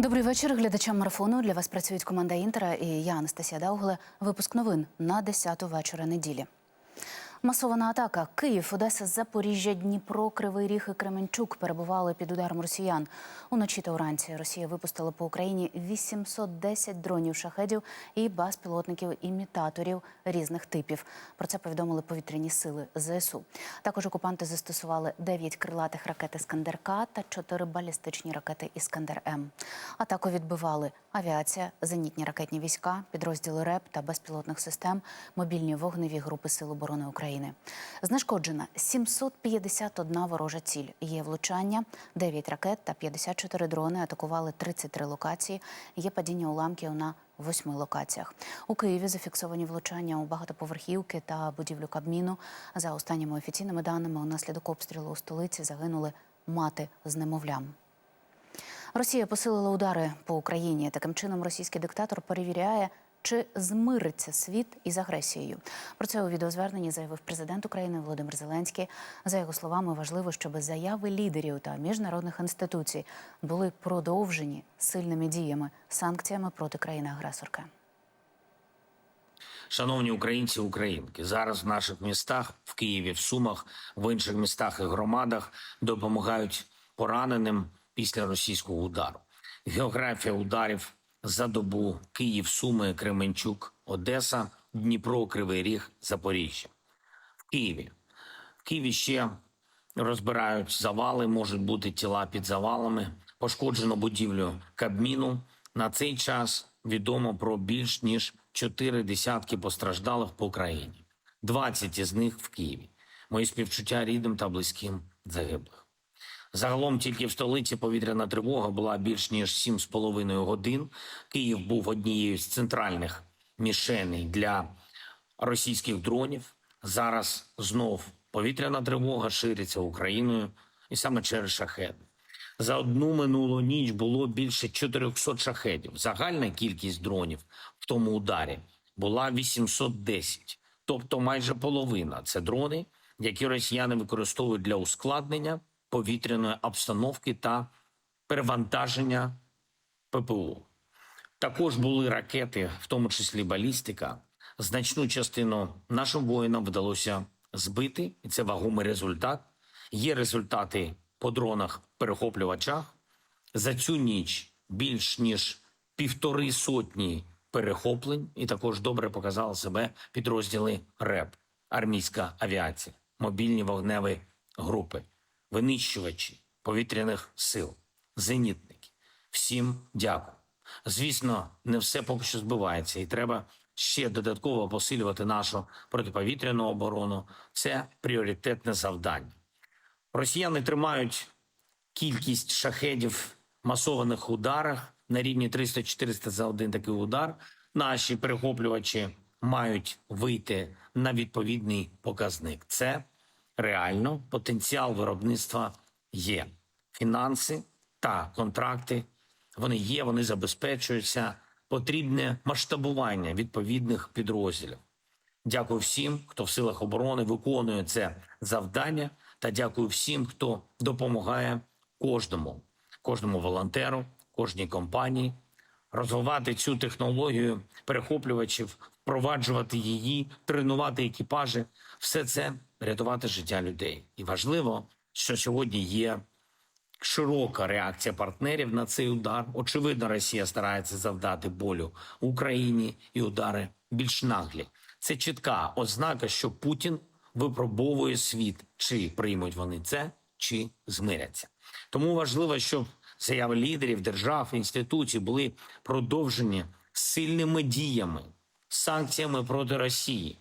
Добрий вечір глядачам марафону. Для вас працюють команда Інтера і я, Анастасія Даугле. Випуск новин на 10 вечора неділі. Масована атака. Київ, Одеса, Запоріжжя, Дніпро, Кривий Ріг і Кременчук перебували під ударом росіян. Уночі та уранці Росія випустила по Україні 810 дронів шахедів і безпілотників-імітаторів різних типів. Про це повідомили повітряні сили ЗСУ. Також окупанти застосували 9 крилатих ракет «Іскандер-К» та 4 балістичні ракети «Іскандер-М». Атаку відбивали авіація, зенітні ракетні війська, підрозділи РЕП та безпілотних систем, мобільні вогневі групи Сил оборони України. Знешкоджена 751 ворожа ціль. Є влучання, 9 ракет та 54 дрони атакували 33 локації. Є падіння уламків на восьми локаціях. У Києві зафіксовані влучання у багатоповерхівки та будівлю Кабміну. За останніми офіційними даними, унаслідок обстрілу у столиці загинули мати з немовлям. Росія посилила удари по Україні. Таким чином, російський диктатор перевіряє, чи змириться світ із агресією. Про це у відеозверненні заявив президент України Володимир Зеленський. За його словами, важливо, щоб заяви лідерів та міжнародних інституцій були продовжені сильними діями, санкціями проти країни-агресорки. Шановні українці, українки, зараз в наших містах, в Києві, в Сумах, в інших містах і громадах допомагають пораненим після російського удару. Географія ударів за добу Київ, Суми, Кременчук, Одеса, Дніпро, Кривий Ріг, Запоріжжя. В Києві. В Києві ще розбирають завали, можуть бути тіла під завалами. Пошкоджено будівлю Кабміну. На цей час відомо про більш ніж чотири десятки постраждалих по Україні. 20 із них в Києві. Мої співчуття рідним та близьким загиблих. Загалом тільки в столиці повітряна тривога була більш ніж 7,5 годин. Київ був однією з центральних мішеней для російських дронів. Зараз знов повітряна тривога шириться Україною і саме через шахеди. За одну минулу ніч було більше 400 шахедів. Загальна кількість дронів в тому ударі була 810, тобто майже половина. Це дрони, які росіяни використовують для ускладнення повітряної обстановки та перевантаження ППО. Також були ракети, в тому числі балістика. Значну частину нашим воїнам вдалося збити, і це вагомий результат. Є результати по дронах перехоплювачах. За цю ніч більш ніж півтори сотні перехоплень, і також добре показали себе підрозділи РЕП, армійська авіація, мобільні вогневі групи, винищувачі повітряних сил, зенітники. Всім дякую. Звісно, не все поки що збивається, і треба ще додатково посилювати нашу протиповітряну оборону. Це пріоритетне завдання. Росіяни тримають кількість шахедів масованих ударах на рівні 300-400 за один такий удар. Наші перехоплювачі мають вийти на відповідний показник. Це реально потенціал виробництва є. Фінанси та контракти вони є, вони забезпечуються. Потрібне масштабування відповідних підрозділів. Дякую всім, хто в силах оборони виконує це завдання, та дякую всім, хто допомагає кожному, кожному волонтеру, кожній компанії розвивати цю технологію перехоплювачів, впроваджувати її, тренувати екіпажі. Все це рятувати життя людей. І важливо, що сьогодні є широка реакція партнерів на цей удар. Очевидно, Росія старається завдати болю Україні і удари більш наглі. Це чітка ознака, що Путін випробовує світ, чи приймуть вони це, чи змиряться. Тому важливо, щоб заяви лідерів держав інституцій були продовжені сильними діями, санкціями проти Росії,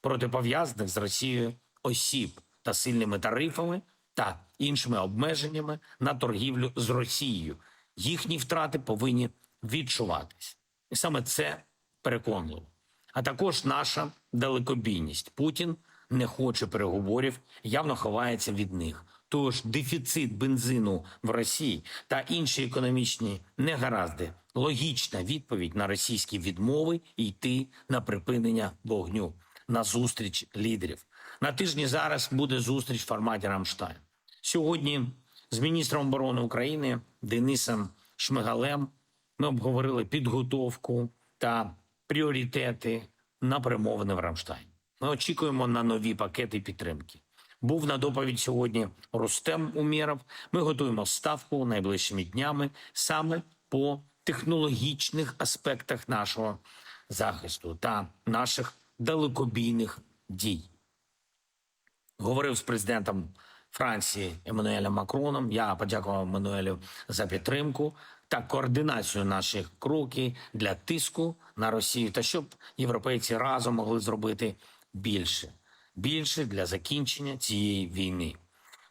проти пов'язаних з Росією осіб та сильними тарифами та іншими обмеженнями на торгівлю з Росією. Їхні втрати повинні відчуватись, і саме це переконливо. А також наша далекобійність. Путін не хоче переговорів, явно ховається від них. Тож дефіцит бензину в Росії та інші економічні негаразди логічна відповідь на російські відмови йти на припинення вогню на зустріч лідерів. На тижні зараз буде зустріч в форматі Рамштайн. Сьогодні з міністром оборони України Денисом Шмигалем Ми обговорили підготовку та пріоритети на перемовини в Рамштайн. Ми очікуємо на нові пакети підтримки. Був на доповідь сьогодні Рустем Умєров. Ми готуємо ставку найближчими днями саме по технологічних аспектах нашого захисту та наших далекобійних дій. Говорив з президентом Франції Еммануелем Макроном. Я подякував Еммануелю за підтримку та координацію наших кроків для тиску на Росію, та щоб європейці разом могли зробити більше, більше для закінчення цієї війни.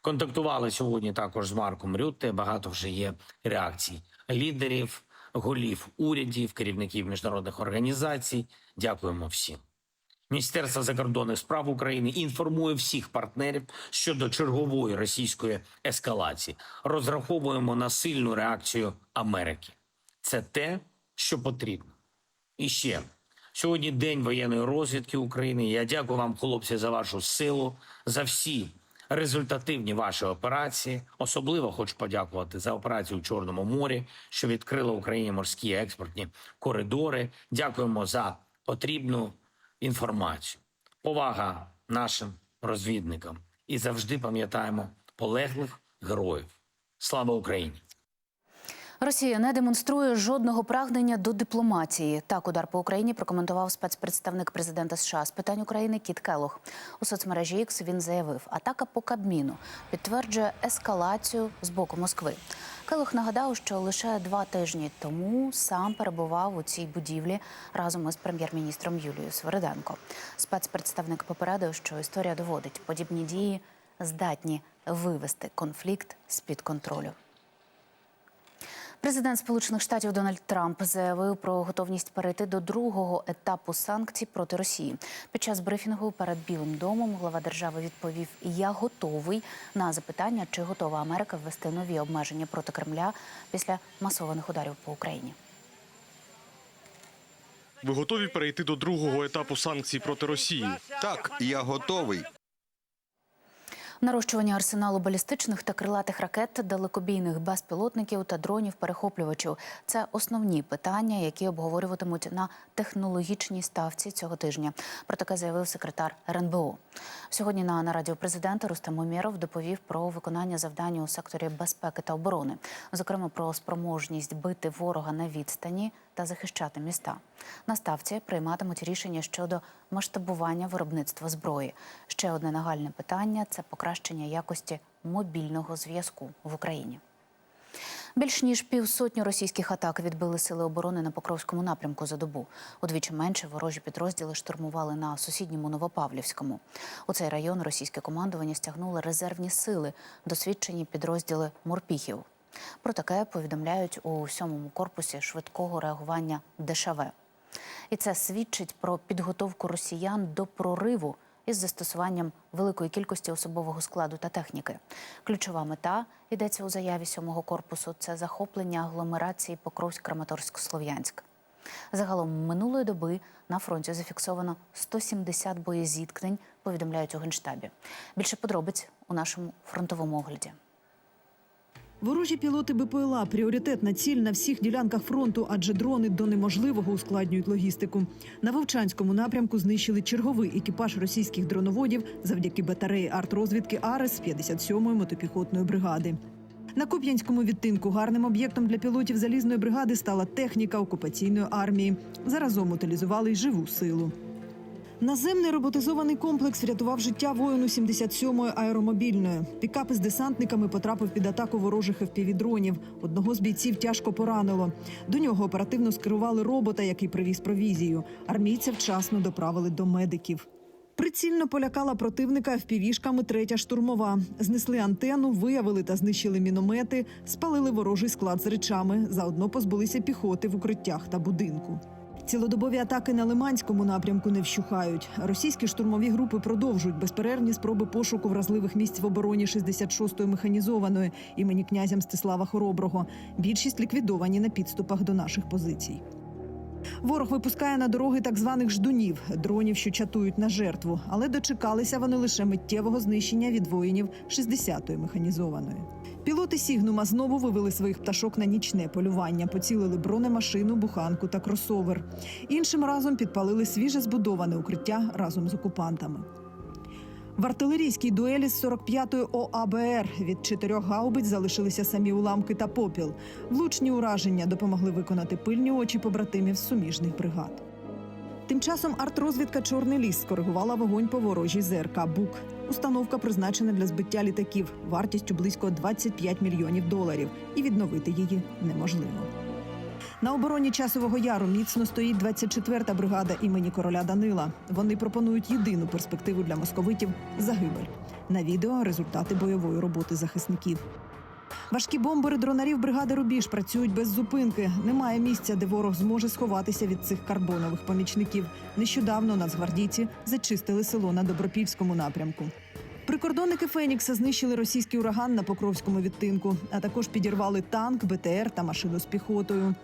Контактували сьогодні також з Марком Рютте. Багато вже є реакцій лідерів, голів урядів, керівників міжнародних організацій. Дякуємо всім. Міністерство закордонних справ України інформує всіх партнерів щодо чергової російської ескалації. Розраховуємо на сильну реакцію Америки. Це те, що потрібно. І ще сьогодні день воєнної розвідки України. Я дякую вам, хлопці, за вашу силу, за всі результативні ваші операції. Особливо хочу подякувати за операцію у Чорному морі, що відкрила Україні морські експортні коридори. Дякуємо за потрібну інформацію. Повага нашим розвідникам і завжди пам'ятаємо полеглих героїв. Слава Україні! Росія не демонструє жодного прагнення до дипломатії. Так удар по Україні прокоментував спецпредставник президента США з питань України Кіт Келох. У соцмережі X він заявив, атака по Кабміну підтверджує ескалацію з боку Москви. Келох нагадав, що лише два тижні тому сам перебував у цій будівлі разом із прем'єр-міністром Юлією Свериденко. Спецпредставник попередив, що історія доводить подібні дії здатні вивести конфлікт з-під контролю. Президент Сполучених Штатів Дональд Трамп заявив про готовність перейти до другого етапу санкцій проти Росії. Під час брифінгу перед Білим домом глава держави відповів: Я готовий на запитання, чи готова Америка ввести нові обмеження проти Кремля після масованих ударів по Україні. Ви готові перейти до другого етапу санкцій проти Росії? Так, я готовий. Нарощування арсеналу балістичних та крилатих ракет, далекобійних безпілотників та дронів-перехоплювачів це основні питання, які обговорюватимуть на технологічній ставці цього тижня. Про таке заявив секретар РНБО. Сьогодні на нараді президента Рустем Умєров доповів про виконання завдань у секторі безпеки та оборони, зокрема про спроможність бити ворога на відстані та захищати міста. На ставці прийматимуть рішення щодо масштабування виробництва зброї. Ще одне нагальне питання це покращення якості мобільного зв'язку в Україні. Більш ніж півсотні російських атак відбили сили оборони на Покровському напрямку за добу. Удвічі менше ворожі підрозділи штурмували на сусідньому Новопавлівському. У цей район російське командування стягнуло резервні сили, досвідчені підрозділи морпіхів. Про таке повідомляють у сьомому корпусі швидкого реагування ДШВ. І це свідчить про підготовку росіян до прориву із застосуванням великої кількості особового складу та техніки. Ключова мета йдеться у заяві сьомого корпусу це захоплення агломерації Покровськ-Краматорськ-Слов'янськ. Загалом минулої доби на фронті зафіксовано 170 боєзіткнень, повідомляють у генштабі. Більше подробиць у нашому фронтовому огляді. Ворожі пілоти БПЛА пріоритетна ціль на всіх ділянках фронту, адже дрони до неможливого ускладнюють логістику. На Вовчанському напрямку знищили черговий екіпаж російських дроноводів завдяки батареї артрозвідки Арес 57-ї мотопіхотної бригади. На Куп'янському відтинку гарним об'єктом для пілотів залізної бригади стала техніка окупаційної армії. Заразом утилізували й живу силу. Наземний роботизований комплекс врятував життя воїну 77-ї аеромобільної. Пікап із десантниками потрапив під атаку ворожих FPV-дронів. Одного з бійців тяжко поранило. До нього оперативно скерували робота, який привіз провізію. Армійця вчасно доправили до медиків. Прицільно полякала противника впівішками третя штурмова. Знесли антенну, виявили та знищили міномети, спалили ворожий склад з речами. Заодно позбулися піхоти в укриттях та будинку. Цілодобові атаки на Лиманському напрямку не вщухають. Російські штурмові групи продовжують безперервні спроби пошуку вразливих місць в обороні 66-ї механізованої імені князя Мстислава Хороброго. Більшість ліквідовані на підступах до наших позицій. Ворог випускає на дороги так званих ждунів дронів, що чатують на жертву, але дочекалися вони лише миттєвого знищення від воїнів 60-ї механізованої. Пілоти Сігнума знову вивели своїх пташок на нічне полювання, поцілили бронемашину, буханку та кросовер. Іншим разом підпалили свіже збудоване укриття разом з окупантами. В артилерійській дуелі з 45-ї ОАБР від чотирьох гаубиць залишилися самі уламки та попіл. Влучні ураження допомогли виконати пильні очі побратимів суміжних бригад. Тим часом артрозвідка Чорний ліс скоригувала вогонь по ворожій ЗРК Бук. Установка призначена для збиття літаків вартістю близько 25 мільйонів доларів, і відновити її неможливо. На обороні часового яру міцно стоїть 24-та бригада імені короля Данила. Вони пропонують єдину перспективу для московитів загибель. На відео результати бойової роботи захисників. Важкі бомбери дронарів бригади Рубіж працюють без зупинки. Немає місця, де ворог зможе сховатися від цих карбонових помічників. Нещодавно нацгвардійці зачистили село на Добропільському напрямку. Прикордонники Фенікса знищили російський ураган на Покровському відтинку, а також підірвали танк, БТР та машину з піхотою.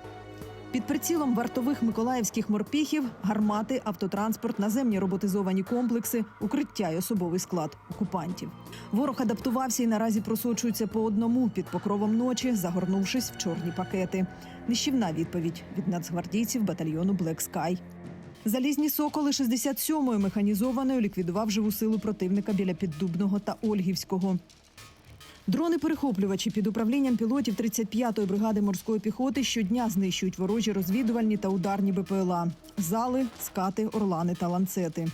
Під прицілом вартових миколаївських морпіхів, гармати, автотранспорт, наземні роботизовані комплекси, укриття й особовий склад окупантів. Ворог адаптувався і наразі просочується по одному під покровом ночі, загорнувшись в чорні пакети. Нищівна відповідь від нацгвардійців батальйону Black Sky. Залізні соколи 67-ї механізованою ліквідував живу силу противника біля Піддубного та Ольгівського. Дрони-перехоплювачі під управлінням пілотів 35-ї бригади морської піхоти щодня знищують ворожі розвідувальні та ударні БПЛА, зали, скати, орлани та ланцети.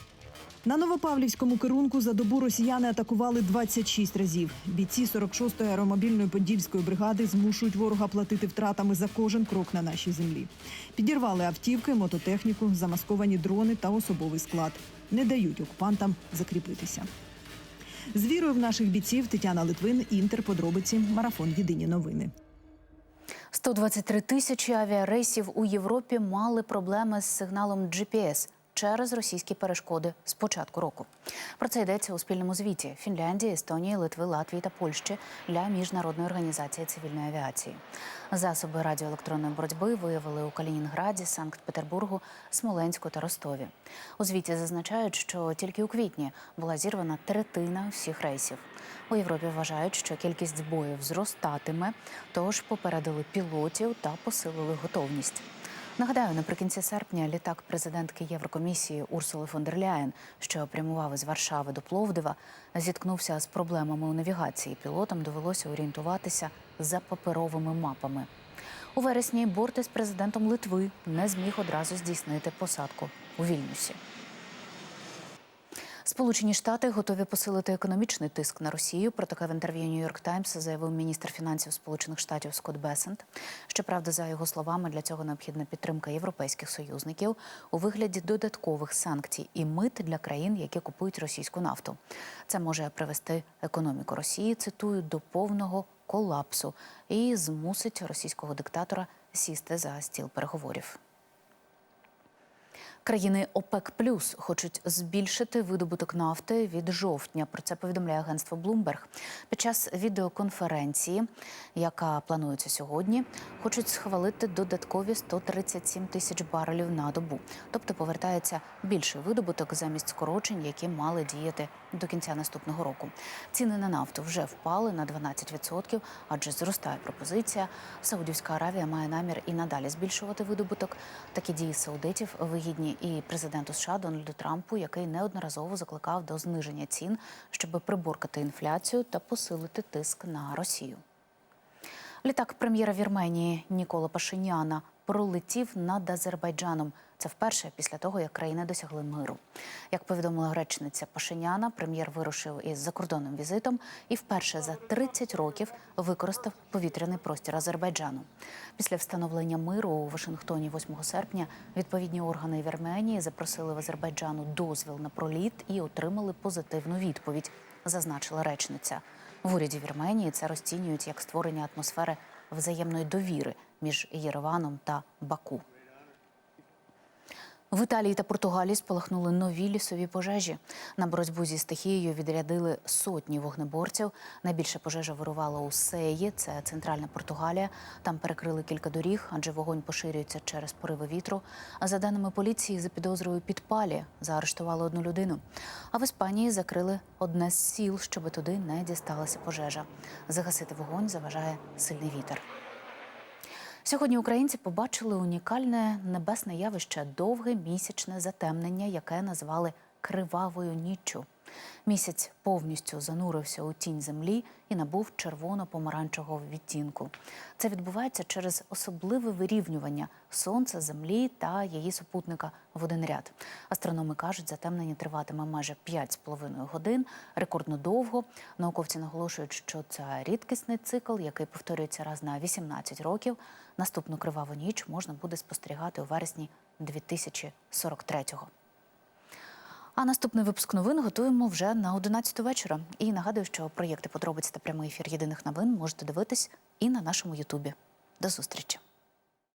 На Новопавлівському керунку за добу росіяни атакували 26 разів. Бійці 46-ї аеромобільної подільської бригади змушують ворога платити втратами за кожен крок на нашій землі. Підірвали автівки, мототехніку, замасковані дрони та особовий склад. Не дають окупантам закріпитися. З вірою в наших бійців Тетяна Литвин, Інтер, подробиці, марафон Єдині новини. 123 тисячі авіарейсів у Європі мали проблеми з сигналом GPS через російські перешкоди з початку року. Про це йдеться у спільному звіті Фінляндії, Естонії, Литви, Латвії та Польщі для міжнародної організації цивільної авіації. Засоби радіоелектронної боротьби виявили у Калінінграді, Санкт-Петербургу, Смоленську та Ростові. У звіті зазначають, що тільки у квітні була зірвана третина всіх рейсів. У Європі вважають, що кількість збоїв зростатиме, тож попередили пілотів та посилили готовність. Нагадаю, наприкінці серпня літак президентки Єврокомісії Урсули фон дер Ляєн, що прямував із Варшави до Пловдива, зіткнувся з проблемами у навігації. Пілотам довелося орієнтуватися за паперовими мапами. У вересні борт із президентом Литви не зміг одразу здійснити посадку у Вільнюсі. Сполучені Штати готові посилити економічний тиск на Росію. Про таке в інтерв'ю Нью-Йорк Таймс заявив міністр фінансів Сполучених Штатів Скотт Бесент. Щоправда, за його словами, для цього необхідна підтримка європейських союзників у вигляді додаткових санкцій і мит для країн, які купують російську нафту. Це може привести економіку Росії, цитую, до повного колапсу і змусить російського диктатора сісти за стіл переговорів. Країни ОПЕК Плюс хочуть збільшити видобуток нафти від жовтня. Про це повідомляє агентство Bloomberg. Під час відеоконференції, яка планується сьогодні, хочуть схвалити додаткові 137 тисяч барелів на добу. Тобто повертається більший видобуток замість скорочень, які мали діяти до кінця наступного року. Ціни на нафту вже впали на 12%, адже зростає пропозиція. Саудівська Аравія має намір і надалі збільшувати видобуток. Такі дії саудитів вигідні і президенту США Дональду Трампу, який неодноразово закликав до зниження цін, щоб приборкати інфляцію та посилити тиск на Росію. Літак прем'єра Вірменії Нікола Пашиняна пролетів над Азербайджаном. Це вперше після того, як країни досягли миру. Як повідомила речниця Пашиняна, прем'єр вирушив із закордонним візитом і вперше за 30 років використав повітряний простір Азербайджану. Після встановлення миру у Вашингтоні 8 серпня відповідні органи Вірменії запросили в Азербайджану дозвіл на проліт і отримали позитивну відповідь, зазначила речниця. В уряді Вірменії це розцінюють як створення атмосфери взаємної довіри між Єреваном та Баку. В Італії та Португалії спалахнули нові лісові пожежі. На боротьбу зі стихією відрядили сотні вогнеборців. Найбільше пожежа вирувала у Сеї, це центральна Португалія. Там перекрили кілька доріг, адже вогонь поширюється через пориви вітру. А за даними поліції, за підозрою підпалі заарештували одну людину. А в Іспанії закрили одне з сіл, щоби туди не дісталася пожежа. Загасити вогонь заважає сильний вітер. Сьогодні українці побачили унікальне небесне явище довге місячне затемнення, яке назвали кривавою ніччю. Місяць повністю занурився у тінь землі і набув червоно-помаранчевого відтінку. Це відбувається через особливе вирівнювання сонця, землі та її супутника в один ряд. Астрономи кажуть, затемнення триватиме майже 5,5 годин, рекордно довго. Науковці наголошують, що це рідкісний цикл, який повторюється раз на 18 років. Наступну криваву ніч можна буде спостерігати у вересні 2043-го. А наступний випуск новин готуємо вже на 11 вечора. І нагадую, що проєкти подробиць та прямий ефір єдиних новин можете дивитись і на нашому Ютубі. До зустрічі!